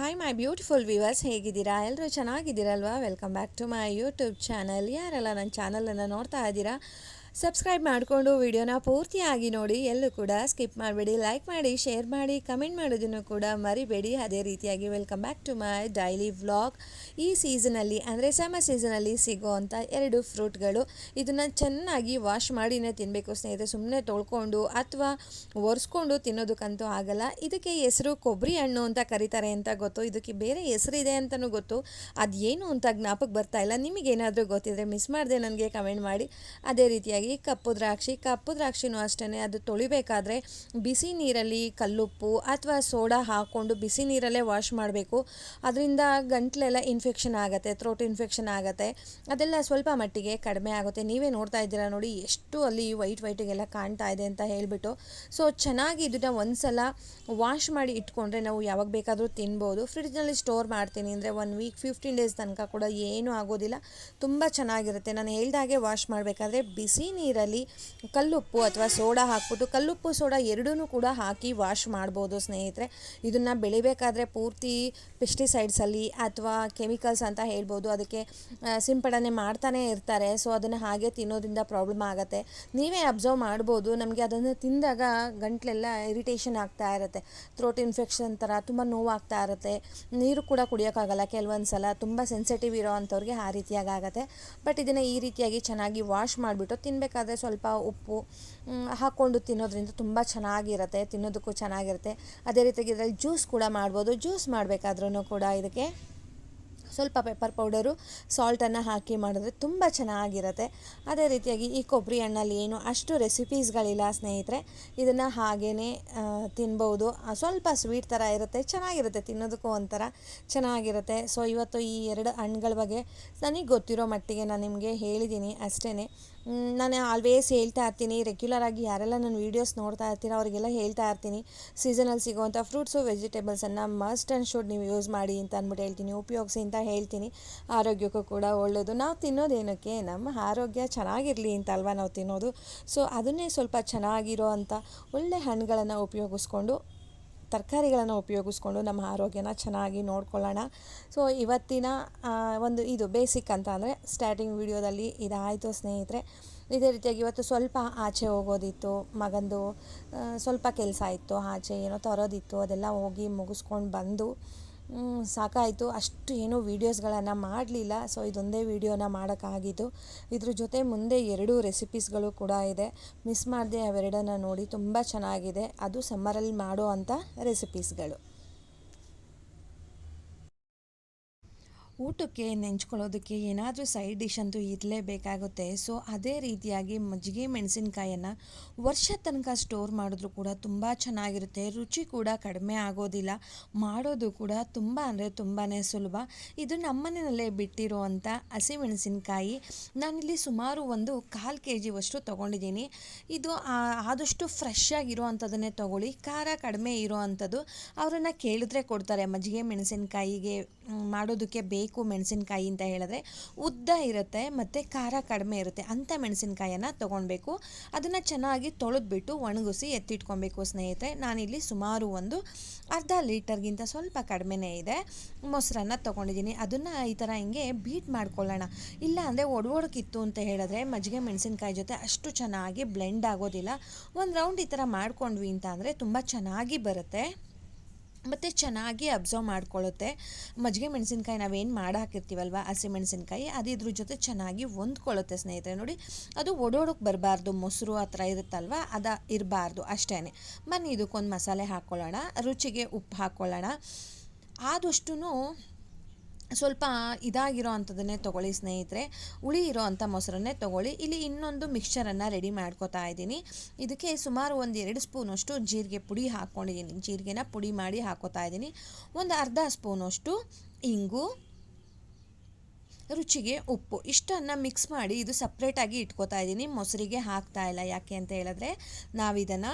Hi my beautiful viewers ಹೇಗಿದ್ದೀರಾ? ಎಲ್ಲರೂ ಚೆನ್ನಾಗಿದ್ದೀರಲ್ವಾ? Welcome back to my YouTube channel ಯಾರೆಲ್ಲ ನನ್ನ ಚಾನಲನ್ನು ನೋಡ್ತಾ ಇದ್ದೀರಾ? ಸಬ್ಸ್ಕ್ರೈಬ್ ಮಾಡಿಕೊಂಡು ವಿಡಿಯೋನ ಪೂರ್ತಿಯಾಗಿ ನೋಡಿ. ಎಲ್ಲೂ ಕೂಡ ಸ್ಕಿಪ್ ಮಾಡಬೇಡಿ. ಲೈಕ್ ಮಾಡಿ ಶೇರ್ ಮಾಡಿ ಕಮೆಂಟ್ ಮಾಡೋದನ್ನು ಕೂಡ ಮರಿಬೇಡಿ. ಅದೇ ರೀತಿಯಾಗಿ welcome back to my daily vlog ಈ ಸೀಸನಲ್ಲಿ ಅಂದರೆ ಸಮ್ಮರ್ ಸೀಸನಲ್ಲಿ ಸಿಗೋವಂಥ ಎರಡು ಫ್ರೂಟ್ಗಳು ಇದನ್ನು ಚೆನ್ನಾಗಿ ವಾಶ್ ಮಾಡಿನೇ ತಿನ್ನಬೇಕು ಸ್ನೇಹಿತರೆ. ಸುಮ್ಮನೆ ತೊಳ್ಕೊಂಡು ಅಥವಾ ಒರೆಸ್ಕೊಂಡು ತಿನ್ನೋದಕ್ಕಂತೂ ಆಗಲ್ಲ. ಇದಕ್ಕೆ ಹೆಸರು ಕೊಬ್ಬರಿ ಹಣ್ಣು ಅಂತ ಕರೀತಾರೆ ಅಂತ ಗೊತ್ತು. ಇದಕ್ಕೆ ಬೇರೆ ಹೆಸರಿದೆ ಅಂತಲೂ ಗೊತ್ತು. ಅದು ಏನು ಅಂತ ಜ್ಞಾಪಕ್ಕೆ ಬರ್ತಾ ಇಲ್ಲ. ನಿಮಗೇನಾದರೂ ಗೊತ್ತಿದ್ರೆ ಮಿಸ್ ಮಾಡಿದೆ ನನಗೆ ಕಮೆಂಟ್ ಮಾಡಿ. ಅದೇ ರೀತಿಯಾಗಿ ಕಪ್ಪು ದ್ರಾಕ್ಷಿ, ಕಪ್ಪು ದ್ರಾಕ್ಷಿನೂ ಅಷ್ಟೇ ಅದು ತೊಳಿಬೇಕಾದ್ರೆ ಬಿಸಿ ನೀರಲ್ಲಿ ಕಲ್ಲುಪ್ಪು ಅಥವಾ ಸೋಡಾ ಹಾಕ್ಕೊಂಡು ಬಿಸಿ ನೀರಲ್ಲೇ ವಾಶ್ ಮಾಡಬೇಕು. ಅದರಿಂದ ಗಂಟ್ಲೆಲ್ಲ ಇನ್ಫೆಕ್ಷನ್ ಆಗುತ್ತೆ ಥ್ರೋಟ್ ಇನ್ಫೆಕ್ಷನ್ ಆಗುತ್ತೆ. ಅದೆಲ್ಲ ಸ್ವಲ್ಪ ಮಟ್ಟಿಗೆ ಕಡಿಮೆ ಆಗುತ್ತೆ. ನೀವೇ ನೋಡ್ತಾ ಇದ್ದೀರಾ ನೋಡಿ, ಎಷ್ಟು ಅಲ್ಲಿ ವೈಟ್ ವೈಟಿಗೆಲ್ಲ ಕಾಣ್ತಾ ಇದೆ ಅಂತ ಹೇಳಿಬಿಟ್ಟು. ಸೊ ಚೆನ್ನಾಗಿ ಇದನ್ನು ಒಂದ್ಸಲ ವಾಶ್ ಮಾಡಿ ಇಟ್ಕೊಂಡ್ರೆ ನಾವು ಯಾವಾಗ ಬೇಕಾದರೂ ತಿನ್ಬೋದು. ಫ್ರಿಡ್ಜ್ನಲ್ಲಿ ಸ್ಟೋರ್ ಮಾಡ್ತೀನಿ ಅಂದರೆ ಒನ್ ವೀಕ್ ಫಿಫ್ಟೀನ್ ಡೇಸ್ ತನಕ ಕೂಡ ಏನೂ ಆಗೋದಿಲ್ಲ. ತುಂಬ ಚೆನ್ನಾಗಿರುತ್ತೆ. ನಾನು ಹೇಳ್ದಾಗೆ ವಾಶ್ ಮಾಡಬೇಕಾದ್ರೆ ಬಿಸಿ ನೀರಲ್ಲಿ ಕಲ್ಲುಪ್ಪು ಅಥವಾ ಸೋಡಾ ಹಾಕ್ಬಿಟ್ಟು, ಕಲ್ಲುಪ್ಪು, ಸೋಡಾ ಎರಡೂ ಕೂಡ ಹಾಕಿ ವಾಶ್ ಮಾಡ್ಬೋದು ಸ್ನೇಹಿತರೆ. ಇದನ್ನು ಬೆಳಿಬೇಕಾದ್ರೆ ಪೂರ್ತಿ ಪೆಸ್ಟಿಸೈಡ್ಸಲ್ಲಿ ಅಥವಾ ಕೆಮಿಕಲ್ಸ್ ಅಂತ ಹೇಳ್ಬೋದು. ಅದಕ್ಕೆ ಸಿಂಪಡಣೆ ಮಾಡ್ತಾನೆ ಇರ್ತಾರೆ. ಸೊ ಅದನ್ನು ಹಾಗೆ ತಿನ್ನೋದ್ರಿಂದ ಪ್ರಾಬ್ಲಮ್ ಆಗುತ್ತೆ. ನೀವೇ ಅಬ್ಸರ್ವ್ ಮಾಡ್ಬೋದು. ನಮಗೆ ಅದನ್ನು ತಿಂದಾಗ ಗಂಟ್ಲೆಲ್ಲ ಇರಿಟೇಷನ್ ಆಗ್ತಾ ಇರುತ್ತೆ. ಥ್ರೋಟ್ ಇನ್ಫೆಕ್ಷನ್ ಥರ ತುಂಬ ನೋವಾಗ್ತಾ ಇರುತ್ತೆ. ನೀರು ಕೂಡ ಕುಡಿಯೋಕ್ಕಾಗಲ್ಲ ಕೆಲವೊಂದು ಸಲ ತುಂಬ ಸೆನ್ಸಿಟಿವ್ ಇರೋ ಅಂಥವ್ರಿಗೆ ಆ ರೀತಿಯಾಗಿ ಆಗುತ್ತೆ. ಬಟ್ ಇದನ್ನು ಈ ರೀತಿಯಾಗಿ ಚೆನ್ನಾಗಿ ವಾಶ್ ಮಾಡಿಬಿಟ್ಟು ತಿನ್ನಬೇಕಾದ್ರೆ ಸ್ವಲ್ಪ ಉಪ್ಪು ಹಾಕ್ಕೊಂಡು ತಿನ್ನೋದ್ರಿಂದ ತುಂಬ ಚೆನ್ನಾಗಿರುತ್ತೆ, ತಿನ್ನೋದಕ್ಕೂ ಚೆನ್ನಾಗಿರುತ್ತೆ. ಅದೇ ರೀತಿಯಾಗಿ ಇದರಲ್ಲಿ ಜ್ಯೂಸ್ ಕೂಡ ಮಾಡ್ಬೋದು. ಜ್ಯೂಸ್ ಮಾಡಬೇಕಾದ್ರೂ ಕೂಡ ಇದಕ್ಕೆ ಸ್ವಲ್ಪ ಪೆಪ್ಪರ್ ಪೌಡರು ಸಾಲ್ಟನ್ನು ಹಾಕಿ ಮಾಡಿದ್ರೆ ತುಂಬ ಚೆನ್ನಾಗಿರುತ್ತೆ. ಅದೇ ರೀತಿಯಾಗಿ ಈ ಕೊಬ್ಬರಿ ಹಣ್ಣಲ್ಲಿ ಏನು ಅಷ್ಟು ರೆಸಿಪೀಸ್ಗಳಿಲ್ಲ ಸ್ನೇಹಿತರೆ. ಇದನ್ನು ಹಾಗೇ ತಿನ್ಬೋದು. ಸ್ವಲ್ಪ ಸ್ವೀಟ್ ಥರ ಇರುತ್ತೆ, ಚೆನ್ನಾಗಿರುತ್ತೆ, ತಿನ್ನೋದಕ್ಕೂ ಒಂಥರ ಚೆನ್ನಾಗಿರುತ್ತೆ. ಸೊ ಇವತ್ತು ಈ ಎರಡು ಹಣ್ಣುಗಳ ಬಗ್ಗೆ ನನಗೆ ಗೊತ್ತಿರೋ ಮಟ್ಟಿಗೆ ನಾನು ನಿಮಗೆ ಹೇಳಿದ್ದೀನಿ ಅಷ್ಟೇ ನಾನು ಆಲ್ವೇಸ್ ಹೇಳ್ತಾ ಇರ್ತೀನಿ. ರೆಗ್ಯುಲರ್ ಆಗಿ ಯಾರೆಲ್ಲ ನನ್ನ ವೀಡಿಯೋಸ್ ನೋಡ್ತಾ ಇರ್ತೀನಿ ಅವರಿಗೆಲ್ಲ ಹೇಳ್ತಾ ಇರ್ತೀನಿ. ಸೀಸನಲ್ಲಿ ಸಿಗುವಂಥ ಫ್ರೂಟ್ಸು ವೆಜಿಟೇಬಲ್ಸನ್ನು ಮಸ್ಟ್ ಆ್ಯಂಡ್ ಶುಡ್ ನೀವು ಯೂಸ್ ಮಾಡಿ ಅಂತ ಅಂದ್ಬಿಟ್ಟು ಹೇಳ್ತೀನಿ. ಉಪಯೋಗಿಸಿ ಅಂತ ಹೇಳ್ತೀನಿ. ಆರೋಗ್ಯಕ್ಕೂ ಕೂಡ ಒಳ್ಳೆಯದು ನಾವು ತಿನ್ನೋದೇನಕ್ಕೆ? ನಮ್ಮ ಆರೋಗ್ಯ ಚೆನ್ನಾಗಿರಲಿ ಅಂತ ಅಲ್ವಾ ನಾವು ತಿನ್ನೋದು? ಸೊ ಅದನ್ನೇ ಸ್ವಲ್ಪ ಚೆನ್ನಾಗಿರೋ ಅಂಥ ಒಳ್ಳೆ ಹಣ್ಣುಗಳನ್ನು ಉಪಯೋಗಿಸ್ಕೊಂಡು ತರಕಾರಿಗಳನ್ನು ಉಪಯೋಗಿಸ್ಕೊಂಡು ನಮ್ಮ ಆರೋಗ್ಯನ ಚೆನ್ನಾಗಿ ನೋಡ್ಕೊಳ್ಳೋಣ. ಸೊ ಇವತ್ತಿನ ಒಂದು ಇದು ಬೇಸಿಕ್ ಅಂತ ಅಂದರೆ ಸ್ಟಾರ್ಟಿಂಗ್ ವಿಡಿಯೋದಲ್ಲಿ ಇದಾಯಿತು ಸ್ನೇಹಿತರೆ. ಇದೇ ರೀತಿಯಾಗಿ ಇವತ್ತು ಸ್ವಲ್ಪ ಆಚೆ ಹೋಗೋದಿತ್ತು, ಮಗಂದು ಸ್ವಲ್ಪ ಕೆಲಸ ಇತ್ತು, ಆಚೆ ಏನೋ ತರೋದಿತ್ತು, ಅದೆಲ್ಲ ಹೋಗಿ ಮುಗಿಸ್ಕೊಂಡು ಬಂದು ಸಾಕಾಯಿತು. ಅಷ್ಟು ಏನೂ ವೀಡಿಯೋಸ್ಗಳನ್ನು ಮಾಡಲಿಲ್ಲ. ಸೊ, ಇದೊಂದೇ ವೀಡಿಯೋನ ಮಾಡೋಕ್ಕಾಗಿದ್ದು. ಇದ್ರ ಜೊತೆ ಮುಂದೆ ಎರಡು ರೆಸಿಪೀಸ್ಗಳು ಕೂಡ ಇದೆ. ಮಿಸ್ ಮಾಡದೆ ಅವೆರಡನ್ನ ನೋಡಿ ತುಂಬ ಚೆನ್ನಾಗಿದೆ. ಅದು ಸಮ್ಮರಲ್ಲಿ ಮಾಡೋ ಅಂಥ ರೆಸಿಪೀಸ್ಗಳು. ಊಟಕ್ಕೆ ನೆಂಚ್ಕೊಳ್ಳೋದಕ್ಕೆ ಏನಾದರೂ ಸೈಡ್ ಡಿಶ್ ಅಂತೂ ಇರಲೇಬೇಕಾಗುತ್ತೆ ಸೊ ಅದೇ ರೀತಿಯಾಗಿ ಮಜ್ಜಿಗೆ ಮೆಣಸಿನ್ಕಾಯನ್ನು ವರ್ಷ ತನಕ ಸ್ಟೋರ್ ಮಾಡಿದ್ರೂ ಕೂಡ ತುಂಬ ಚೆನ್ನಾಗಿರುತ್ತೆ. ರುಚಿ ಕೂಡ ಕಡಿಮೆ ಆಗೋದಿಲ್ಲ. ಮಾಡೋದು ಕೂಡ ತುಂಬ ಅಂದರೆ ತುಂಬಾ ಸುಲಭ. ಇದು ನಮ್ಮನೆಯಲ್ಲೇ ಬಿಟ್ಟಿರುವಂಥ ಹಸಿಮೆಣಸಿನಕಾಯಿ ನಾನಿಲ್ಲಿ ಸುಮಾರು ಒಂದು ಕಾಲು ಕೆ ಜಿವಷ್ಟು ತೊಗೊಂಡಿದ್ದೀನಿ. ಇದು ಆದಷ್ಟು ಫ್ರೆಶ್ ಆಗಿರೋವಂಥದ್ದನ್ನೇ ತೊಗೊಳ್ಳಿ. ಖಾರ ಕಡಿಮೆ ಇರೋ ಅಂಥದ್ದು ಅವರನ್ನು ಕೇಳಿದ್ರೆ ಕೊಡ್ತಾರೆ ಮಜ್ಜಿಗೆ ಮೆಣಸಿನಕಾಯಿಗೆ ಮಾಡೋದಕ್ಕೆ ಬೇಕು ಮೆಣಸಿನ್ಕಾಯಿ ಅಂತ ಹೇಳಿದ್ರೆ ಉದ್ದ ಇರುತ್ತೆ ಮತ್ತು ಖಾರ ಕಡಿಮೆ ಇರುತ್ತೆ ಅಂಥ ಮೆಣಸಿನ್ಕಾಯನ್ನು ತೊಗೊಳ್ಬೇಕು ಅದನ್ನು ಚೆನ್ನಾಗಿ ತೊಳೆದ್ಬಿಟ್ಟು ಒಣಗಿಸಿ ಎತ್ತಿಟ್ಕೊಬೇಕು ಸ್ನೇಹಿತರೆ. ನಾನಿಲ್ಲಿ ಸುಮಾರು ಒಂದು ಅರ್ಧ ಲೀಟರ್ಗಿಂತ ಸ್ವಲ್ಪ ಕಡಿಮೆನೇ ಇದೆ. ಮೊಸರನ್ನ ತೊಗೊಂಡಿದ್ದೀನಿ. ಅದನ್ನು ಈ ಥರ ಹಿಂಗೆ ಬೀಟ್ ಮಾಡ್ಕೊಳ್ಳೋಣ. ಇಲ್ಲ ಅಂದರೆ ಒಡವೊಡಕಿತ್ತು ಅಂತ ಹೇಳಿದ್ರೆ ಮಜ್ಜಿಗೆ ಮೆಣಸಿನ್ಕಾಯಿ ಜೊತೆ ಅಷ್ಟು ಚೆನ್ನಾಗಿ ಬ್ಲೆಂಡ್ ಆಗೋದಿಲ್ಲ. ಒಂದು ರೌಂಡ್ ಈ ಥರ ಮಾಡ್ಕೊಂಡ್ವಿ ಅಂತ ಅಂದರೆ ತುಂಬ ಚೆನ್ನಾಗಿ ಬರುತ್ತೆ. ಮತ್ತು ಚೆನ್ನಾಗಿ ಅಬ್ಸರ್ವ್ ಮಾಡ್ಕೊಳ್ಳುತ್ತೆ. ಮಜ್ಜಿಗೆ ಮೆಣಸಿನ್ಕಾಯಿ ನಾವೇನು ಮಾಡಿ ಹಾಕಿರ್ತೀವಲ್ವ ಹಸಿ ಮೆಣಸಿನ್ಕಾಯಿ, ಅದು ಇದ್ರ ಜೊತೆ ಚೆನ್ನಾಗಿ ಹೊಂದ್ಕೊಳ್ಳುತ್ತೆ ಸ್ನೇಹಿತರೆ. ನೋಡಿ, ಅದು ಒಡೋಡಕ್ಕೆ ಬರಬಾರ್ದು. ಮೊಸರು ಆ ಥರ ಇರುತ್ತಲ್ವ? ಅದು ಇರಬಾರ್ದು ಅಷ್ಟೇ ಬನ್ನಿ, ಇದಕ್ಕೊಂದು ಮಸಾಲೆ ಹಾಕ್ಕೊಳ್ಳೋಣ. ರುಚಿಗೆ ಉಪ್ಪು ಹಾಕ್ಕೊಳ್ಳೋಣ. ಆದಷ್ಟು ಸ್ವಲ್ಪ ಇದಾಗಿರೋ ಅಂಥದ್ದನ್ನೇ ತೊಗೊಳ್ಳಿ ಸ್ನೇಹಿತರೆ, ಹುಳಿ ಇರೋ ಅಂಥ ಮೊಸರನ್ನೇ ತೊಗೊಳ್ಳಿ. ಇಲ್ಲಿ ಇನ್ನೊಂದು ಮಿಕ್ಸ್ಚರನ್ನು ರೆಡಿ ಮಾಡ್ಕೋತಾ ಇದ್ದೀನಿ. ಇದಕ್ಕೆ ಸುಮಾರು ಒಂದು ಎರಡು ಸ್ಪೂನಷ್ಟು ಜೀರಿಗೆ ಪುಡಿ ಹಾಕ್ಕೊಂಡಿದ್ದೀನಿ ಜೀರಿಗೆನ ಪುಡಿ ಮಾಡಿ ಹಾಕೋತಾ ಇದ್ದೀನಿ. ಒಂದು ಅರ್ಧ ಸ್ಪೂನಷ್ಟು ಇಂಗು, ರುಚಿಗೆ ಉಪ್ಪು. ಇಷ್ಟನ್ನು ಮಿಕ್ಸ್ ಮಾಡಿ ಇದು ಸಪ್ರೇಟಾಗಿ ಇಟ್ಕೋತಾ ಇದ್ದೀನಿ. ಮೊಸರಿಗೆ ಹಾಕ್ತಾ ಇಲ್ಲ ಯಾಕೆ ಅಂತ ಹೇಳಿದ್ರೆ ನಾವಿದನ್ನು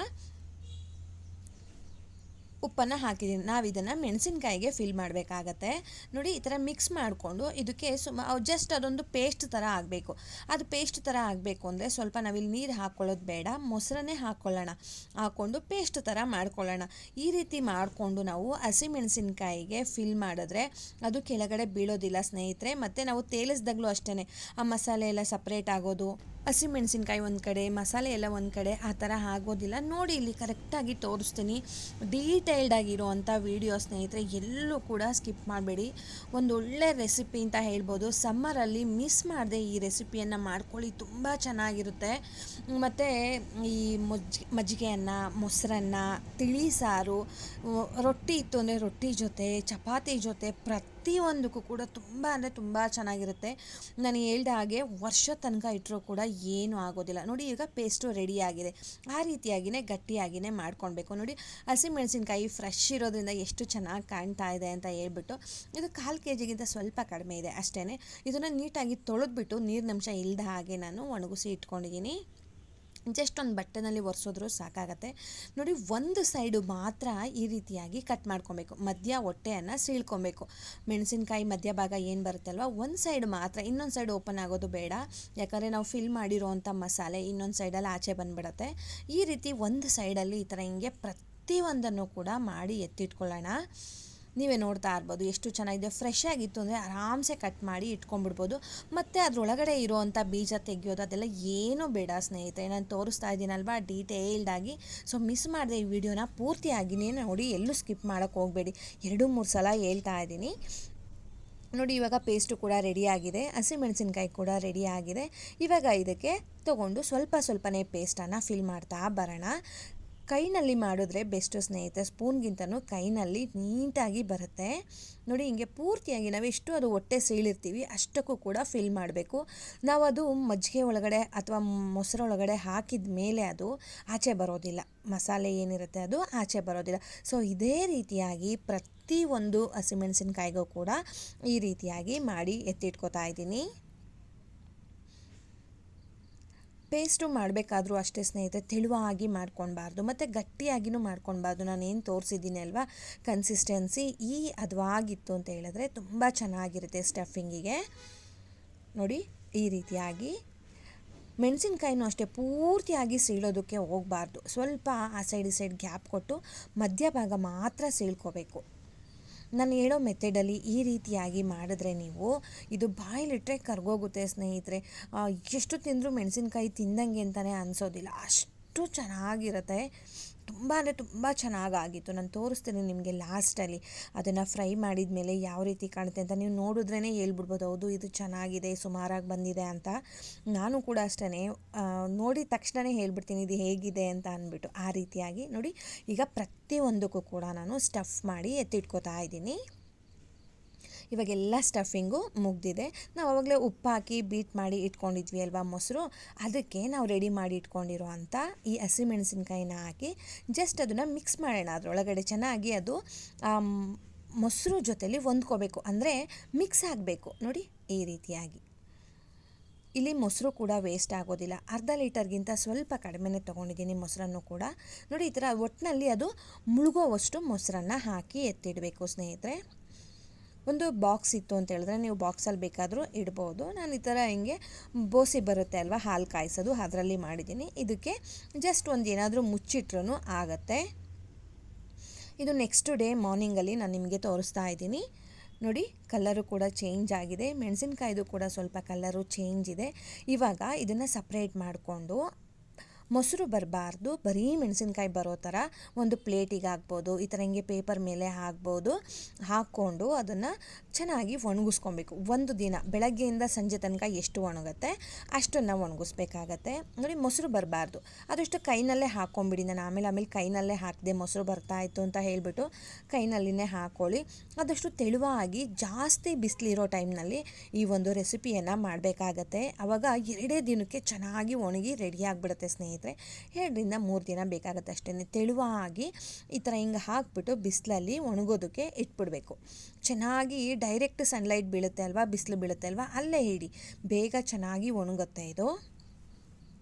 ಉಪ್ಪನ್ನು ಹಾಕಿದ್ದೀನಿ ನಾವು ಇದನ್ನು ಮೆಣಸಿನ್ಕಾಯಿಗೆ ಫಿಲ್ ಮಾಡಬೇಕಾಗತ್ತೆ. ನೋಡಿ, ಈ ಥರ ಮಿಕ್ಸ್ ಮಾಡಿಕೊಂಡು ಇದಕ್ಕೆ ಸುಮ ಜಸ್ಟ್ ಅದೊಂದು ಪೇಸ್ಟ್ ಥರ ಆಗಬೇಕು. ಅದು ಪೇಸ್ಟ್ ಥರ ಆಗಬೇಕು ಅಂದರೆ ಸ್ವಲ್ಪ ನಾವಿಲ್ಲಿ ನೀರು ಹಾಕ್ಕೊಳ್ಳೋದು ಬೇಡ, ಮೊಸರನ್ನೇ ಹಾಕ್ಕೊಳ್ಳೋಣ ಹಾಕ್ಕೊಂಡು ಪೇಸ್ಟ್ ಥರ ಮಾಡ್ಕೊಳ್ಳೋಣ. ಈ ರೀತಿ ಮಾಡಿಕೊಂಡು ನಾವು ಹಸಿಮೆಣಸಿನ್ಕಾಯಿಗೆ ಫಿಲ್ ಮಾಡಿದ್ರೆ ಅದು ಕೆಳಗಡೆ ಬೀಳೋದಿಲ್ಲ ಸ್ನೇಹಿತರೆ. ಮತ್ತು ನಾವು ತೇಲಿಸ್ದಾಗಲೂ ಅಷ್ಟೇ ಆ ಮಸಾಲೆ ಎಲ್ಲ ಸಪ್ರೇಟ್ ಆಗೋದು. ಹಸಿಮೆಣಸಿನ್ಕಾಯಿ ಒಂದು ಕಡೆ, ಮಸಾಲೆ ಎಲ್ಲ ಒಂದು ಕಡೆ, ಆ ಥರ ಆಗೋದಿಲ್ಲ. ನೋಡಿ, ಇಲ್ಲಿ ಕರೆಕ್ಟಾಗಿ ತೋರಿಸ್ತೀನಿ. ಡೀಟೇಲ್ಡ್ ಆಗಿರೋವಂಥ ವೀಡಿಯೋ ಸ್ನೇಹಿತರೆ, ಎಲ್ಲೂ ಕೂಡ ಸ್ಕಿಪ್ ಮಾಡಬೇಡಿ. ಒಂದು ಒಳ್ಳೆ ರೆಸಿಪಿ ಅಂತ ಹೇಳ್ಬೋದು. ಸಮ್ಮರಲ್ಲಿ ಮಿಸ್ ಮಾಡದೆ ಈ ರೆಸಿಪಿಯನ್ನು ಮಾಡ್ಕೊಳ್ಳಿ, ತುಂಬ ಚೆನ್ನಾಗಿರುತ್ತೆ. ಮತ್ತು ಈ ಮಜ್ಜಿ, ಮಜ್ಜಿಗೆಯನ್ನು, ಮೊಸರನ್ನ, ತಿಳಿ ಸಾರು ರೊಟ್ಟಿ ಇತ್ತು ಅಂದರೆ ರೊಟ್ಟಿ ಜೊತೆ, ಚಪಾತಿ ಜೊತೆ ಪ್ರತಿಯೊಂದಕ್ಕೂ ಕೂಡ ತುಂಬ ಅಂದರೆ ತುಂಬ ಚೆನ್ನಾಗಿರುತ್ತೆ. ನಾನು ಹೇಳ್ದ ಹಾಗೆ ವರ್ಷ ತನಕ ಇಟ್ಟರೂ ಕೂಡ ಏನೂ ಆಗೋದಿಲ್ಲ. ನೋಡಿ ಈಗ ಪೇಸ್ಟು ರೆಡಿಯಾಗಿದೆ ಆ ರೀತಿಯಾಗಿಯೇ ಗಟ್ಟಿಯಾಗಿಯೇ ಮಾಡ್ಕೊಳ್ಬೇಕು. ನೋಡಿ ಹಸಿಮೆಣಸಿನ್ಕಾಯಿ ಫ್ರೆಶ್ ಇರೋದ್ರಿಂದ ಎಷ್ಟು ಚೆನ್ನಾಗಿ ಕಾಣ್ತಾ ಇದೆ ಅಂತ ಹೇಳ್ಬಿಟ್ಟು ಇದು ಕಾಲು ಕೆ ಜಿಗಿಂತ ಸ್ವಲ್ಪ ಕಡಿಮೆ ಇದೆ ಅಷ್ಟೇ ಇದನ್ನು ನೀಟಾಗಿ ತೊಳೆದ್ಬಿಟ್ಟು ನೀರಿನಂಶ ಇಲ್ಲದ ಹಾಗೆ ನಾನು ಒಣಗಿಸಿ ಇಟ್ಕೊಂಡಿದ್ದೀನಿ. ಜಸ್ಟ್ ಒಂದು ಬಟ್ಟೆನಲ್ಲಿ ಒರೆಸೋದ್ರೂ ಸಾಕಾಗತ್ತೆ. ನೋಡಿ, ಒಂದು ಸೈಡು ಮಾತ್ರ ಈ ರೀತಿಯಾಗಿ ಕಟ್ ಮಾಡ್ಕೊಬೇಕು. ಮಧ್ಯ ಹೊಟ್ಟೆಯನ್ನು ಸೀಳ್ಕೊಬೇಕು. ಮೆಣಸಿನ್ಕಾಯಿ ಮಧ್ಯ ಭಾಗ ಏನು ಬರುತ್ತೆ ಅಲ್ವಾ ಒಂದು ಸೈಡ್ ಮಾತ್ರ, ಇನ್ನೊಂದು ಸೈಡ್ ಓಪನ್ ಆಗೋದು ಬೇಡ. ಯಾಕಂದರೆ ನಾವು ಫಿಲ್ ಮಾಡಿರೋವಂಥ ಮಸಾಲೆ ಇನ್ನೊಂದು ಸೈಡಲ್ಲಿ ಆಚೆ ಬಂದ್ಬಿಡತ್ತೆ. ಈ ರೀತಿ ಒಂದು ಸೈಡಲ್ಲಿ ಈ ಥರ ಹಿಂಗೆ ಪ್ರತಿಯೊಂದನ್ನು ಕೂಡ ಮಾಡಿ ಎತ್ತಿಟ್ಕೊಳ್ಳೋಣ. ನೀವೇ ನೋಡ್ತಾ ಇರ್ಬೋದು ಎಷ್ಟು ಚೆನ್ನಾಗಿದೆ. ಫ್ರೆಶ್ ಆಗಿತ್ತು ಅಂದರೆ ಆರಾಮ್ಸೆ ಕಟ್ ಮಾಡಿ ಇಟ್ಕೊಂಡ್ಬಿಡ್ಬೋದು. ಮತ್ತು ಅದರೊಳಗಡೆ ಇರೋವಂಥ ಬೀಜ ತೆಗೆಯೋದು, ಅದೆಲ್ಲ ಏನೂ ಬೇಡ ಸ್ನೇಹಿತರೆ. ನಾನು ತೋರಿಸ್ತಾ ಇದ್ದೀನಲ್ವಾ ಡೀಟೇಲ್ಡಾಗಿ ಸೊ ಮಿಸ್ ಮಾಡಿದೆ ಈ ವಿಡಿಯೋನ ಪೂರ್ತಿಯಾಗಿನೇ ನೋಡಿ, ಎಲ್ಲೂ ಸ್ಕಿಪ್ ಮಾಡೋಕ್ಕೆ ಹೋಗಬೇಡಿ. ಎರಡು, ಮೂರು ಸಲ ಹೇಳ್ತಾ ಇದ್ದೀನಿ. ನೋಡಿ, ಇವಾಗ ಪೇಸ್ಟು ಕೂಡ ರೆಡಿಯಾಗಿದೆ ಹಸಿಮೆಣಸಿನ್ಕಾಯಿ ಕೂಡ ರೆಡಿಯಾಗಿದೆ ಇವಾಗ ಇದಕ್ಕೆ ತಗೊಂಡು ಸ್ವಲ್ಪ ಸ್ವಲ್ಪನೇ ಪೇಸ್ಟನ್ನು ಫಿಲ್ ಮಾಡ್ತಾ ಬರೋಣ. ಕೈನಲ್ಲಿ ಮಾಡಿದ್ರೆ ಬೆಸ್ಟು ಸ್ನೇಹಿತರೆ ಸ್ಪೂನ್ಗಿಂತನೂ ಕೈನಲ್ಲಿ ನೀಟಾಗಿ ಬರುತ್ತೆ. ನೋಡಿ, ಹಿಂಗೆ ಪೂರ್ತಿಯಾಗಿ ನಾವು ಎಷ್ಟು ಅದು ಹೊಟ್ಟೆ ಸೀಳಿರ್ತೀವಿ, ಅಷ್ಟಕ್ಕೂ ಕೂಡ ಫಿಲ್ ಮಾಡಬೇಕು. ನಾವು ಅದು ಮಜ್ಜಿಗೆ ಒಳಗಡೆ ಅಥವಾ ಮೊಸರೊಳಗಡೆ ಹಾಕಿದ ಮೇಲೆ ಅದು ಆಚೆ ಬರೋದಿಲ್ಲ. ಮಸಾಲೆ ಏನಿರುತ್ತೆ ಅದು ಆಚೆ ಬರೋದಿಲ್ಲ. ಸೊ ಇದೇ ರೀತಿಯಾಗಿ ಪ್ರತಿಯೊಂದು ಹಸಿಮೆಣಸಿನ್ಕಾಯಿಗೂ ಕೂಡ ಈ ರೀತಿಯಾಗಿ ಮಾಡಿ ಎತ್ತಿಟ್ಕೋತಾ ಇದ್ದೀನಿ. ಪೇಸ್ಟು ಮಾಡಬೇಕಾದ್ರೂ ಅಷ್ಟೇ ಸ್ನೇಹಿತರೆ, ತೆಳುವಾಗಿ ಮಾಡ್ಕೊಳ್ಬಾರ್ದು, ಮತ್ತು ಗಟ್ಟಿಯಾಗಿನೂ ಮಾಡ್ಕೊಳ್ಬಾರ್ದು. ನಾನೇನು ತೋರಿಸಿದ್ದೀನಿ ಅಲ್ವಾ? ಕನ್ಸಿಸ್ಟೆನ್ಸಿ ಈ ಹದವಾಗಿತ್ತು ಅಂತ ಹೇಳಿದ್ರೆ ತುಂಬ ಚೆನ್ನಾಗಿರುತ್ತೆ ಸ್ಟಫಿಂಗಿಗೆ ನೋಡಿ, ಈ ರೀತಿಯಾಗಿ. ಮೆಣಸಿನ್ಕಾಯಿನೂ ಅಷ್ಟೇ ಪೂರ್ತಿಯಾಗಿ ಸೀಳೋದಕ್ಕೆ ಹೋಗಬಾರ್ದು. ಸ್ವಲ್ಪ ಆ ಸೈಡ್ ಈ ಸೈಡ್ ಗ್ಯಾಪ್ ಕೊಟ್ಟು ಮಧ್ಯಭಾಗ ಮಾತ್ರ ಸೀಳ್ಕೋಬೇಕು. ನಾನು ಹೇಳೋ ಮೆಥಡಲ್ಲಿ ಈ ರೀತಿಯಾಗಿ ಮಾಡಿದ್ರೆ ನೀವು ಇದು ಬಾಯಲ್ಲಿಟ್ಟರೆ ಕರ್ಗೋಗುತ್ತೆ ಸ್ನೇಹಿತರೆ. ಎಷ್ಟು ತಿಂದರೂ ಮೆಣಸಿನ್ಕಾಯಿ ತಿಂದಂಗೆ ಅಂತಲೇ ಅನಿಸೋದಿಲ್ಲ. ಅಷ್ಟು ಚೆನ್ನಾಗಿರುತ್ತೆ. ತುಂಬ ಅಂದರೆ ತುಂಬ ಚೆನ್ನಾಗಾಗಿತ್ತು. ನಾನು ತೋರಿಸ್ತೀನಿ ನಿಮಗೆ ಲಾಸ್ಟಲ್ಲಿ ಅದನ್ನು ಫ್ರೈ ಮಾಡಿದ ಮೇಲೆ ಯಾವ ರೀತಿ ಕಾಣುತ್ತೆ ಅಂತ ನೀವು ನೋಡಿದ್ರೇ ಹೇಳ್ಬಿಡ್ಬೋದು. ಹೌದು, ಇದು ಚೆನ್ನಾಗಿದೆ, ಸುಮಾರಾಗಿ ಬಂದಿದೆ ಅಂತ. ನಾನು ಕೂಡ ಅಷ್ಟೇ ನೋಡಿದ ತಕ್ಷಣವೇ ಹೇಳ್ಬಿಡ್ತೀನಿ ಇದು ಹೇಗಿದೆ ಅಂತ ಅಂದ್ಬಿಟ್ಟು. ಆ ರೀತಿಯಾಗಿ ನೋಡಿ, ಈಗ ಪ್ರತಿಯೊಂದಕ್ಕೂ ಕೂಡ ನಾನು ಸ್ಟಫ್ ಮಾಡಿ ಎತ್ತಿಟ್ಕೋತಾ ಇದ್ದೀನಿ. ಇವಾಗೆಲ್ಲ ಸ್ಟಫಿಂಗು ಮುಗ್ದಿದೆ. ನಾವು ಅವಾಗಲೇ ಉಪ್ಪು ಹಾಕಿ ಬೀಟ್ ಮಾಡಿ ಇಟ್ಕೊಂಡಿದ್ವಿ ಅಲ್ವಾ ಮೊಸರು? ಅದಕ್ಕೆ ನಾವು ರೆಡಿ ಮಾಡಿ ಇಟ್ಕೊಂಡಿರೋ ಅಂಥ ಈ ಹಸಿಮೆಣಸಿನ್ಕಾಯಿನ ಹಾಕಿ ಜಸ್ಟ್ ಅದನ್ನು ಮಿಕ್ಸ್ ಮಾಡೋಣ ಅದರೊಳಗಡೆ. ಚೆನ್ನಾಗಿ ಅದು ಮೊಸರು ಜೊತೆಲಿ ಹೊಂದ್ಕೋಬೇಕು. ಅಂದರೆ ಮಿಕ್ಸ್ ಆಗಬೇಕು. ನೋಡಿ ಈ ರೀತಿಯಾಗಿ. ಇಲ್ಲಿ ಮೊಸರು ಕೂಡ ವೇಸ್ಟ್ ಆಗೋದಿಲ್ಲ. ಅರ್ಧ ಲೀಟರ್ಗಿಂತ ಸ್ವಲ್ಪ ಕಡಿಮೆನೇ ತೊಗೊಂಡಿದ್ದೀನಿ ಮೊಸರನ್ನು ಕೂಡ. ನೋಡಿ ಈ ಥರ ಒಟ್ಟಿನಲ್ಲಿ ಅದು ಮುಳುಗೋವಷ್ಟು ಮೊಸರನ್ನು ಹಾಕಿ ಎತ್ತಿಡಬೇಕು ಸ್ನೇಹಿತರೆ. ಒಂದು ಬಾಕ್ಸ್ ಇತ್ತು ಅಂತ ಹೇಳಿದ್ರೆ ನೀವು ಬಾಕ್ಸಲ್ಲಿ ಬೇಕಾದರೂ ಇಡ್ಬೋದು. ನಾನು ಈ ಥರ ಹಿಂಗೆ ಬೋಸಿ ಬರುತ್ತೆ ಅಲ್ವಾ, ಹಾಲು ಕಾಯಿಸೋದು, ಅದರಲ್ಲಿ ಮಾಡಿದ್ದೀನಿ. ಇದಕ್ಕೆ ಜಸ್ಟ್ ಒಂದು ಏನಾದರೂ ಮುಚ್ಚಿಟ್ರೂ ಆಗುತ್ತೆ. ಇದು ನೆಕ್ಸ್ಟ್ ಡೇ ಮಾರ್ನಿಂಗಲ್ಲಿ ನಾನು ನಿಮಗೆ ತೋರಿಸ್ತಾ ಇದ್ದೀನಿ. ನೋಡಿ ಕಲ್ಲರು ಕೂಡ ಚೇಂಜ್ ಆಗಿದೆ. ಮೆಣಸಿನ್ಕಾಯ್ದು ಕೂಡ ಸ್ವಲ್ಪ ಕಲ್ಲರು ಚೇಂಜ್ ಇದೆ. ಇವಾಗ ಇದನ್ನು ಸಪ್ರೇಟ್ ಮಾಡಿಕೊಂಡು ಮೊಸರು ಬರಬಾರ್ದು, ಬರೀ ಮೆಣಸಿನ್ಕಾಯಿ ಬರೋ ಥರ ಒಂದು ಪ್ಲೇಟಿಗೆ ಹಾಕ್ಬೋದು, ಈ ಥರ ಹಿಂಗೆ ಪೇಪರ್ ಮೇಲೆ ಹಾಕ್ಬೋದು, ಹಾಕ್ಕೊಂಡು ಅದನ್ನು ಚೆನ್ನಾಗಿ ಒಣಗಿಸ್ಕೊಬೇಕು. ಒಂದು ದಿನ, ಬೆಳಗ್ಗೆಯಿಂದ ಸಂಜೆ ತನಕ ಎಷ್ಟು ಒಣಗುತ್ತೆ, ಅಷ್ಟನ್ನು ಒಣಗಿಸ್ಬೇಕಾಗತ್ತೆ. ನೋಡಿ, ಮೊಸರು ಬರಬಾರ್ದು. ಅದಷ್ಟು ಕೈನಲ್ಲೇ ಹಾಕ್ಕೊಂಬಿಡಿ. ನಾನು ಆಮೇಲೆ ಆಮೇಲೆ ಕೈನಲ್ಲೇ ಹಾಕಿದೆ ಮೊಸರು ಬರ್ತಾಯಿತ್ತು ಅಂತ ಹೇಳಿಬಿಟ್ಟು ಕೈನಲ್ಲಿನೇ ಹಾಕ್ಕೊಳ್ಳಿ. ಅದಷ್ಟು ತೆಳುವಾಗಿ, ಜಾಸ್ತಿ ಬಿಸಿಲಿರೋ ಟೈಮ್ನಲ್ಲಿ ಈ ಒಂದು ರೆಸಿಪಿಯನ್ನು ಮಾಡಬೇಕಾಗತ್ತೆ. ಆವಾಗ ಎರಡೇ ದಿನಕ್ಕೆ ಚೆನ್ನಾಗಿ ಒಣಗಿ ರೆಡಿ ಆಗಿಬಿಡುತ್ತೆ ಸ್ನೇಹಿತರೆ. ಎರಡರಿಂದ ಮೂರು ದಿನ ಬೇಕಾಗುತ್ತೆ ಅಷ್ಟೇ ತೆಳುವಾಗಿ ಈ ಥರ ಹಿಂಗೆ ಹಾಕ್ಬಿಟ್ಟು ಬಿಸಿಲಲ್ಲಿ ಒಣಗೋದಕ್ಕೆ ಇಟ್ಬಿಡಬೇಕು. ಚೆನ್ನಾಗಿ ಡೈರೆಕ್ಟ್ ಸನ್ಲೈಟ್ ಬೀಳುತ್ತೆ ಅಲ್ವಾ? ಬಿಸಿಲು ಬೀಳುತ್ತೆ ಅಲ್ವಾ? ಅಲ್ಲೇ ಇಡಿ. ಬೇಗ ಚೆನ್ನಾಗಿ ಒಣಗುತ್ತೆ ಇದು.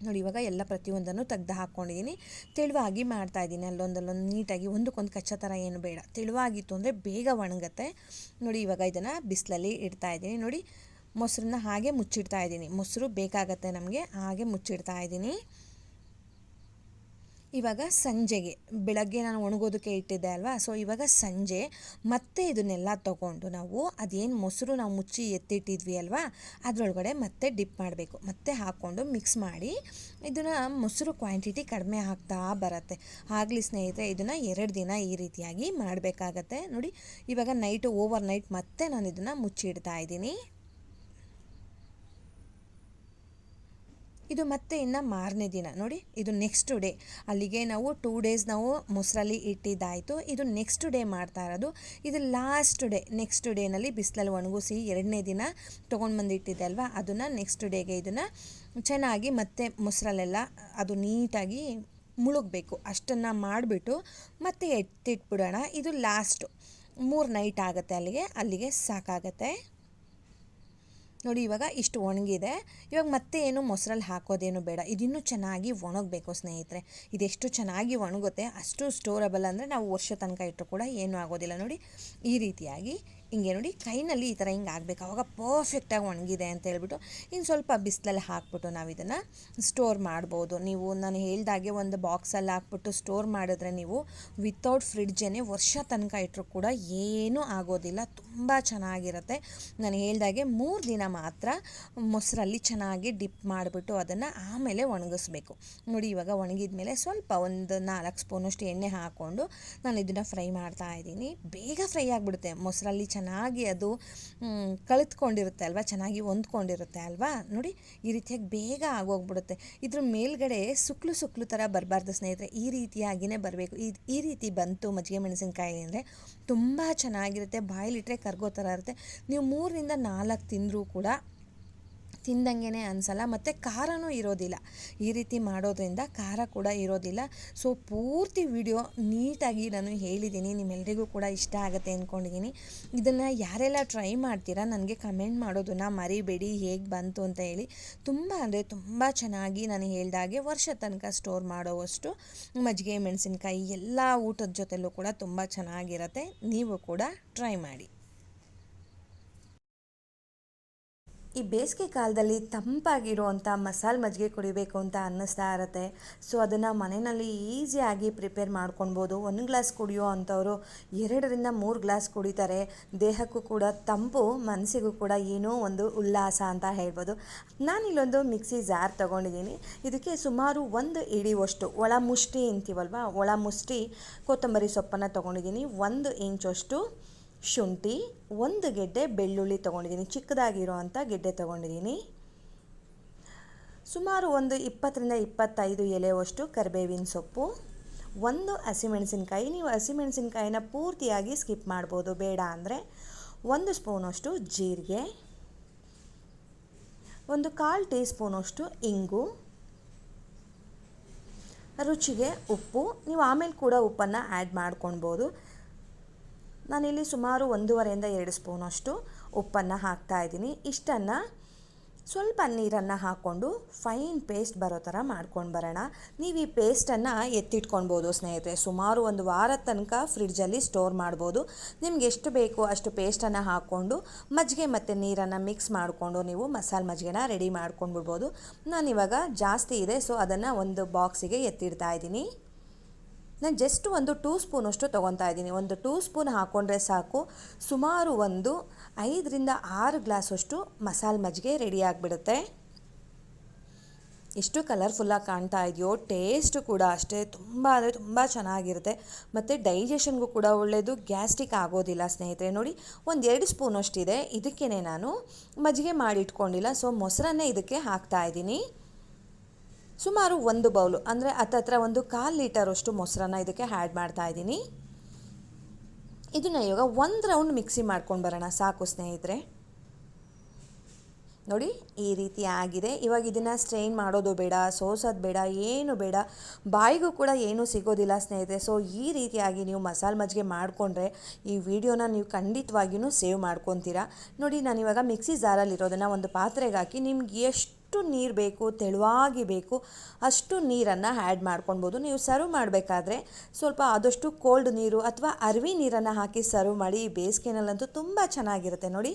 ನೋಡಿ, ಇವಾಗ ಎಲ್ಲ ಪ್ರತಿಯೊಂದನ್ನು ತೆಗ್ದು ಹಾಕ್ಕೊಂಡಿದ್ದೀನಿ. ತೆಳುವಾಗಿ ಮಾಡ್ತಾಯಿದ್ದೀನಿ ಅಲ್ಲೊಂದಲ್ಲೊಂದು ಅಲ್ಲೊಂದು ನೀಟಾಗಿ ಒಂದಕ್ಕೊಂದು ಕಚ್ಚಾ ಥರ ಏನು ಬೇಡ. ತೆಳುವಾಗಿತ್ತು ಅಂದರೆ ಬೇಗ ಒಣಗುತ್ತೆ. ನೋಡಿ, ಇವಾಗ ಇದನ್ನು ಬಿಸಿಲಲ್ಲಿ ಇಡ್ತಾ ಇದ್ದೀನಿ. ನೋಡಿ, ಮೊಸರನ್ನ ಹಾಗೆ ಮುಚ್ಚಿಡ್ತಾ ಇದ್ದೀನಿ. ಮೊಸರು ಬೇಕಾಗತ್ತೆ ನಮಗೆ. ಹಾಗೆ ಮುಚ್ಚಿಡ್ತಾ ಇದ್ದೀನಿ. ಇವಾಗ ಸಂಜೆಗೆ, ಬೆಳಗ್ಗೆ ನಾನು ಒಣಗೋದಕ್ಕೆ ಇಟ್ಟಿದ್ದೆ ಅಲ್ವಾ? ಸೊ ಇವಾಗ ಸಂಜೆ, ಮತ್ತೆ ಇದನ್ನೆಲ್ಲ ತೊಗೊಂಡು ನಾವು ಅದೇನು ಮೊಸರು ನಾವು ಮುಚ್ಚಿ ಎತ್ತಿಟ್ಟಿದ್ವಿ ಅಲ್ವಾ? ಅದರೊಳಗಡೆ ಮತ್ತೆ ಡಿಪ್ ಮಾಡಬೇಕು. ಮತ್ತೆ ಹಾಕ್ಕೊಂಡು ಮಿಕ್ಸ್ ಮಾಡಿ ಇದನ್ನು ಮೊಸರು ಕ್ವಾಂಟಿಟಿ ಕಡಿಮೆ ಆಗ್ತಾ ಬರುತ್ತೆ. ಆಗಲಿ ಸ್ನೇಹಿತರೆ, ಇದನ್ನು ಎರಡು ದಿನ ಈ ರೀತಿಯಾಗಿ ಮಾಡಬೇಕಾಗತ್ತೆ. ನೋಡಿ, ಇವಾಗ ನೈಟು ಓವರ್ ನೈಟ್ ಮತ್ತೆ ನಾನು ಇದನ್ನು ಮುಚ್ಚಿಡ್ತಾ ಇದ್ದೀನಿ. ಇದು ಮತ್ತೆ ಇನ್ನು ಮಾರನೇ ದಿನ. ನೋಡಿ, ಇದು ನೆಕ್ಸ್ಟ್ ಡೇ ಅಲ್ಲಿಗೆ ನಾವು ಟೂ ಡೇಸ್ ನಾವು ಮೊಸರಲ್ಲಿ ಇಟ್ಟಿದ್ದಾಯಿತು. ಇದು ನೆಕ್ಸ್ಟ್ ಡೇ ಮಾಡ್ತಾ ಇರೋದು. ಇದು ಲಾಸ್ಟ್ ಡೇ ನೆಕ್ಸ್ಟ್ ಡೇನಲ್ಲಿ ಬಿಸಿಲಲ್ಲಿ ಒಣಗಿಸಿ ಎರಡನೇ ದಿನ ತೊಗೊಂಡು ಬಂದು ಇಟ್ಟಿದ್ದೆ ಅಲ್ವಾ? ಅದನ್ನು ನೆಕ್ಸ್ಟ್ ಡೇಗೆ ಇದನ್ನು ಚೆನ್ನಾಗಿ ಮತ್ತೆ ಮೊಸರಲ್ಲೆಲ್ಲ ಅದು ನೀಟಾಗಿ ಮುಳುಗಬೇಕು. ಅಷ್ಟನ್ನು ಮಾಡಿಬಿಟ್ಟು ಮತ್ತೆ ಎತ್ತಿಟ್ಬಿಡೋಣ. ಇದು ಲಾಸ್ಟು ಮೂರು ನೈಟ್ ಆಗುತ್ತೆ ಅಲ್ಲಿಗೆ. ಅಲ್ಲಿಗೆ ಸಾಕಾಗತ್ತೆ. ನೋಡಿ, ಇವಾಗ ಇಷ್ಟು ಒಣಗಿದೆ. ಇವಾಗ ಮತ್ತೆ ಏನು ಮೊಸರಲ್ಲಿ ಹಾಕೋದೇನು ಬೇಡ. ಇದಿನ್ನೂ ಚೆನ್ನಾಗಿ ಒಣಗಬೇಕು ಸ್ನೇಹಿತರೆ. ಇದೆಷ್ಟು ಚೆನ್ನಾಗಿ ಒಣಗುತ್ತೆ ಅಷ್ಟು ಸ್ಟೋರಬಲ್ ಅಂದರೆ ನಾವು ವರ್ಷ ತನಕ ಇಟ್ಟರು ಕೂಡ ಏನೂ ಆಗೋದಿಲ್ಲ. ನೋಡಿ, ಈ ರೀತಿಯಾಗಿ ಹಿಂಗೆ ನೋಡಿ ಕೈನಲ್ಲಿ ಈ ಥರ ಹಿಂಗೆ ಆಗಬೇಕು ಆವಾಗ ಪರ್ಫೆಕ್ಟಾಗಿ ಒಣಗಿದೆ ಅಂತ ಹೇಳ್ಬಿಟ್ಟು ಇನ್ನು ಸ್ವಲ್ಪ ಬಿಸಿಲಲ್ಲಿ ಹಾಕ್ಬಿಟ್ಟು ನಾವು ಇದನ್ನು ಸ್ಟೋರ್ ಮಾಡ್ಬೋದು. ನೀವು ನಾನು ಹೇಳ್ದಾಗೆ ಒಂದು ಬಾಕ್ಸಲ್ಲಿ ಹಾಕ್ಬಿಟ್ಟು ಸ್ಟೋರ್ ಮಾಡಿದ್ರೆ ನೀವು ವಿತೌಟ್ ಫ್ರಿಡ್ಜೇನೆ ವರ್ಷ ತನಕ ಇಟ್ಟರು ಕೂಡ ಏನೂ ಆಗೋದಿಲ್ಲ. ತುಂಬ ಚೆನ್ನಾಗಿರುತ್ತೆ. ನಾನು ಹೇಳ್ದಾಗೆ ಮೂರು ದಿನ ಮಾತ್ರ ಮೊಸರಲ್ಲಿ ಚೆನ್ನಾಗಿ ಡಿಪ್ ಮಾಡಿಬಿಟ್ಟು ಅದನ್ನು ಆಮೇಲೆ ಒಣಗಿಸ್ಬೇಕು. ನೋಡಿ ಇವಾಗ ಒಣಗಿದ ಮೇಲೆ ಸ್ವಲ್ಪ ಒಂದು ನಾಲ್ಕು ಸ್ಪೂನಷ್ಟು ಎಣ್ಣೆ ಹಾಕ್ಕೊಂಡು ನಾನು ಇದನ್ನು ಫ್ರೈ ಮಾಡ್ತಾ ಇದ್ದೀನಿ. ಬೇಗ ಫ್ರೈ ಆಗಿಬಿಡುತ್ತೆ ಮೊಸರಲ್ಲಿ ಚೆನ್ನಾಗಿ ಅದು ಕಳಿತ್ಕೊಂಡಿರುತ್ತೆ ಅಲ್ವಾ? ಚೆನ್ನಾಗಿ ಹೊಂದ್ಕೊಂಡಿರುತ್ತೆ ಅಲ್ವಾ? ನೋಡಿ, ಈ ರೀತಿಯಾಗಿ ಬೇಗ ಆಗೋಗ್ಬಿಡುತ್ತೆ. ಇದ್ರ ಮೇಲ್ಗಡೆ ಸುಕ್ಲು ಸುಕ್ಲು ಥರ ಬರಬಾರ್ದು ಸ್ನೇಹಿತರೆ. ಈ ರೀತಿಯಾಗಿಯೇ ಬರಬೇಕು. ಈ ಈ ರೀತಿ ಬಂತು ಮಜ್ಜಿಗೆ ಮೆಣಸಿನಕಾಯಿ ಅಂದರೆ ತುಂಬ ಚೆನ್ನಾಗಿರುತ್ತೆ. ಬಾಯಲ್ಲಿಟ್ಟರೆ ಕರ್ಗೋ ಥರ ಇರುತ್ತೆ. ನೀವು ಮೂರರಿಂದ ನಾಲ್ಕು ತಿಂದರೂ ಕೂಡ ತಿಂದಂಗೆ ಅನಿಸಲ್ಲ, ಮತ್ತು ಖಾರನೂ ಇರೋದಿಲ್ಲ. ಈ ರೀತಿ ಮಾಡೋದ್ರಿಂದ ಖಾರ ಕೂಡ ಇರೋದಿಲ್ಲ. ಸೊ ಪೂರ್ತಿ ವಿಡಿಯೋ ನೀಟಾಗಿ ನಾನು ಹೇಳಿದ್ದೀನಿ ನಿಮ್ಮೆಲ್ಲರಿಗೂ ಕೂಡ ಇಷ್ಟ ಆಗುತ್ತೆ ಅಂದ್ಕೊಂಡಿದ್ದೀನಿ ಇದನ್ನು ಯಾರೆಲ್ಲ ಟ್ರೈ ಮಾಡ್ತೀರಾ, ನನಗೆ ಕಮೆಂಟ್ ಮಾಡೋದನ್ನು ಮರಿಬೇಡಿ, ಹೇಗೆ ಬಂತು ಅಂತ ಹೇಳಿ. ತುಂಬ ಅಂದರೆ ತುಂಬ ಚೆನ್ನಾಗಿ ನಾನು ಹೇಳಿದಾಗೆ ವರ್ಷ ತನಕ ಸ್ಟೋರ್ ಮಾಡೋವಷ್ಟು ಮಜ್ಜಿಗೆ, ಮೆಣಸಿನ್ಕಾಯಿ, ಎಲ್ಲ ಊಟದ ಜೊತೆಲೂ ಕೂಡ ತುಂಬ ಚೆನ್ನಾಗಿರುತ್ತೆ. ನೀವು ಕೂಡ ಟ್ರೈ ಮಾಡಿ. ಈ ಬೇಸಿಗೆ ಕಾಲದಲ್ಲಿ ತಂಪಾಗಿರುವಂಥ ಮಸಾಲೆ ಮಜ್ಜಿಗೆ ಕುಡಿಬೇಕು ಅಂತ ಅನ್ನಿಸ್ತಾ ಇರುತ್ತೆ. ಸೊ ಅದನ್ನು ಮನೆಯಲ್ಲಿ ಈಸಿಯಾಗಿ ಪ್ರಿಪೇರ್ ಮಾಡ್ಕೊಳ್ಬೋದು. ಒಂದು ಗ್ಲಾಸ್ ಕುಡಿಯೋ ಅಂಥವರು ಎರಡರಿಂದ ಮೂರು ಗ್ಲಾಸ್ ಕುಡಿತಾರೆ. ದೇಹಕ್ಕೂ ಕೂಡ, ತಂಪು ಮನಸ್ಸಿಗೂ ಕೂಡ ಏನೋ ಒಂದು ಉಲ್ಲಾಸ ಅಂತ ಹೇಳ್ಬೋದು. ನಾನಿಲ್ಲೊಂದು ಮಿಕ್ಸಿ ಜಾರ್ ತೊಗೊಂಡಿದ್ದೀನಿ. ಇದಕ್ಕೆ ಸುಮಾರು ಒಂದು ಇಡಿವಷ್ಟು ಒಳ ಮುಷ್ಟಿ ಅಂತೀವಲ್ವ? ಒಳ ಮುಷ್ಟಿ ಕೊತ್ತಂಬರಿ ಸೊಪ್ಪನ್ನು ತೊಗೊಂಡಿದ್ದೀನಿ. ಒಂದು ಇಂಚಷ್ಟು ಶುಂಠಿ, ಒಂದು ಗೆಡ್ಡೆ ಬೆಳ್ಳುಳ್ಳಿ ತೊಗೊಂಡಿದ್ದೀನಿ. ಚಿಕ್ಕದಾಗಿರೋ ಅಂಥ ಗೆಡ್ಡೆ ತೊಗೊಂಡಿದ್ದೀನಿ. ಸುಮಾರು ಒಂದು ಇಪ್ಪತ್ತರಿಂದ ಇಪ್ಪತ್ತೈದು ಎಲೆವಷ್ಟು ಕರಿಬೇವಿನ ಸೊಪ್ಪು, ಒಂದು ಹಸಿಮೆಣಸಿನ್ಕಾಯಿ. ನೀವು ಹಸಿಮೆಣಸಿನ್ಕಾಯಿನ ಪೂರ್ತಿಯಾಗಿ ಸ್ಕಿಪ್ ಮಾಡ್ಬೋದು. ಬೇಡ ಅಂದರೆ ಒಂದು ಸ್ಪೂನಷ್ಟು ಜೀರಿಗೆ, ಒಂದು ಕಾಲು ಟೀ ಸ್ಪೂನಷ್ಟು ಇಂಗು, ರುಚಿಗೆ ಉಪ್ಪು. ನೀವು ಆಮೇಲೆ ಕೂಡ ಉಪ್ಪನ್ನು ಆ್ಯಡ್ ಮಾಡ್ಕೊಳ್ಬೋದು. ನಾನಿಲ್ಲಿ ಸುಮಾರು ಒಂದೂವರೆಯಿಂದ ಎರಡು ಸ್ಪೂನಷ್ಟು ಉಪ್ಪನ್ನು ಹಾಕ್ತಾ ಇದ್ದೀನಿ. ಇಷ್ಟನ್ನು ಸ್ವಲ್ಪ ನೀರನ್ನು ಹಾಕ್ಕೊಂಡು ಫೈನ್ ಪೇಸ್ಟ್ ಬರೋ ಥರ ಮಾಡ್ಕೊಂಡು ಬರೋಣ. ನೀವು ಈ ಪೇಸ್ಟನ್ನು ಎತ್ತಿಟ್ಕೊಳ್ಬೋದು ಸ್ನೇಹಿತರೆ. ಸುಮಾರು ಒಂದು ವಾರದ ತನಕ ಫ್ರಿಡ್ಜಲ್ಲಿ ಸ್ಟೋರ್ ಮಾಡ್ಬೋದು. ನಿಮ್ಗೆ ಎಷ್ಟು ಬೇಕು ಅಷ್ಟು ಪೇಸ್ಟನ್ನು ಹಾಕ್ಕೊಂಡು ಮಜ್ಜಿಗೆ ಮತ್ತು ನೀರನ್ನು ಮಿಕ್ಸ್ ಮಾಡಿಕೊಂಡು ನೀವು ಮಸಾಲೆ ಮಜ್ಜಿಗೆನ ರೆಡಿ ಮಾಡ್ಕೊಂಡ್ಬಿಡ್ಬೋದು. ನಾನಿವಾಗ ಜಾಸ್ತಿ ಇದೆ, ಸೊ ಅದನ್ನು ಒಂದು ಬಾಕ್ಸಿಗೆ ಎತ್ತಿಡ್ತಾ ಇದ್ದೀನಿ. ನಾನು ಜಸ್ಟ್ ಒಂದು ಟೂ ಸ್ಪೂನಷ್ಟು ತೊಗೊತಾ ಇದ್ದೀನಿ. ಒಂದು ಟೂ ಸ್ಪೂನ್ ಹಾಕ್ಕೊಂಡ್ರೆ ಸಾಕು. ಸುಮಾರು ಒಂದು ಐದರಿಂದ ಆರು ಗ್ಲಾಸಷ್ಟು ಮಸಾಲೆ ಮಜ್ಜಿಗೆ ರೆಡಿ ಆಗಿಬಿಡುತ್ತೆ. ಎಷ್ಟು ಕಲರ್ಫುಲ್ಲಾಗಿ ಕಾಣ್ತಾ ಇದೆಯೋ ಟೇಸ್ಟು ಕೂಡ ಅಷ್ಟೇ. ತುಂಬ ಅಂದರೆ ತುಂಬ ಚೆನ್ನಾಗಿರುತ್ತೆ. ಮತ್ತು ಡೈಜೆಷನ್ಗೂ ಕೂಡ ಒಳ್ಳೆಯದು ಗ್ಯಾಸ್ಟ್ರಿಕ್ ಆಗೋದಿಲ್ಲ ಸ್ನೇಹಿತರೆ. ನೋಡಿ, ಒಂದು ಎರಡು ಸ್ಪೂನ್ ಅಷ್ಟಿದೆ ಇದಕ್ಕೇ ನಾನು ಮಜ್ಜಿಗೆ ಮಾಡಿಟ್ಕೊಂಡಿಲ್ಲ. ಸೊ ಮೊಸರನ್ನೇ ಇದಕ್ಕೆ ಹಾಕ್ತಾ ಇದ್ದೀನಿ. ಸುಮಾರು ಒಂದು ಬೌಲು, ಅಂದರೆ ಹತ್ತತ್ರ ಒಂದು ಕಾಲು ಲೀಟರಷ್ಟು ಮೊಸರನ್ನ ಇದಕ್ಕೆ ಆ್ಯಡ್ ಮಾಡ್ತಾ ಇದ್ದೀನಿ. ಇದನ್ನು ಇವಾಗ ಒಂದು ರೌಂಡ್ ಮಿಕ್ಸಿ ಮಾಡ್ಕೊಂಡು ಬರೋಣ, ಸಾಕು ಸ್ನೇಹಿತರೆ. ನೋಡಿ, ಈ ರೀತಿ ಆಗಿದೆ. ಇವಾಗ ಇದನ್ನು ಸ್ಟ್ರೈನ್ ಮಾಡೋದು ಬೇಡ, ಸೋಸೋದು ಬೇಡ, ಏನು ಬೇಡ. ಬಾಯಿಗೂ ಕೂಡ ಏನೂ ಸಿಗೋದಿಲ್ಲ ಸ್ನೇಹಿತರೆ. ಸೊ ಈ ರೀತಿಯಾಗಿ ನೀವು ಮಸಾಲೆ ಮಜ್ಜಿಗೆ ಮಾಡಿಕೊಂಡ್ರೆ ಈ ವಿಡಿಯೋನ ನೀವು ಖಂಡಿತವಾಗಿಯೂ ಸೇವ್ ಮಾಡ್ಕೊತೀರಾ. ನೋಡಿ, ನಾನು ಇವಾಗ ಮಿಕ್ಸಿ ಜಾರಲ್ಲಿರೋದನ್ನು ಒಂದು ಪಾತ್ರೆಗೆ ಹಾಕಿ ನಿಮ್ಗೆ ಎಷ್ಟು ಎಷ್ಟು ನೀರು ಬೇಕು, ತೆಳುವಾಗಿ ಬೇಕು, ಅಷ್ಟು ನೀರನ್ನು ಆ್ಯಡ್ ಮಾಡ್ಕೊಳ್ಬೋದು. ನೀವು ಸರ್ವ್ ಮಾಡಬೇಕಾದ್ರೆ ಸ್ವಲ್ಪ ಆದಷ್ಟು ಕೋಲ್ಡ್ ನೀರು ಅಥವಾ ಅರಿವಿ ನೀರನ್ನು ಹಾಕಿ ಸರ್ವ್ ಮಾಡಿ. ಈ ಬೇಸಿಗೆನಲ್ಲಂತೂ ತುಂಬ ಚೆನ್ನಾಗಿರುತ್ತೆ ನೋಡಿ.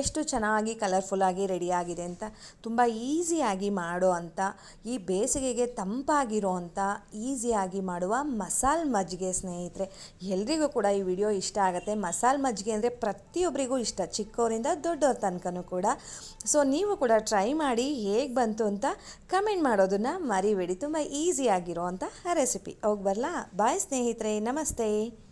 ಎಷ್ಟು ಚೆನ್ನಾಗಿ ಕಲರ್ಫುಲ್ಲಾಗಿ ರೆಡಿಯಾಗಿದೆ ಅಂತ ತುಂಬ ಈಸಿಯಾಗಿ ಮಾಡೋ ಅಂಥ ಈ ಬೇಸಿಗೆಗೆ ತಂಪಾಗಿರೋ ಅಂಥ ಈಸಿಯಾಗಿ ಮಾಡುವ ಮಸಾಲ ಮಜ್ಜಿಗೆ ಸ್ನೇಹಿತರೆ. ಎಲ್ರಿಗೂ ಕೂಡ ಈ ವಿಡಿಯೋ ಇಷ್ಟ ಆಗುತ್ತೆ. ಮಸಾಲ ಮಜ್ಜಿಗೆ ಅಂದರೆ ಪ್ರತಿಯೊಬ್ಬರಿಗೂ ಇಷ್ಟ ಚಿಕ್ಕವರಿಂದ ದೊಡ್ಡವ್ರ ತನಕನೂ ಕೂಡ. ಸೊ ನೀವು ಕೂಡ ಟ್ರೈ ಮಾಡಿ ಹೇಗೆ ಬಂತು ಅಂತ ಕಮೆಂಟ್ ಮಾಡೋದನ್ನು ಮರಿಬೇಡಿ. ತುಂಬ ಈಸಿಯಾಗಿರೋ ಅಂಥ ರೆಸಿಪಿ ಹೋಗಿ ಬರಲಾ? ಬಾಯ್ ಸ್ನೇಹಿತರೆ. ನಮಸ್ತೆ.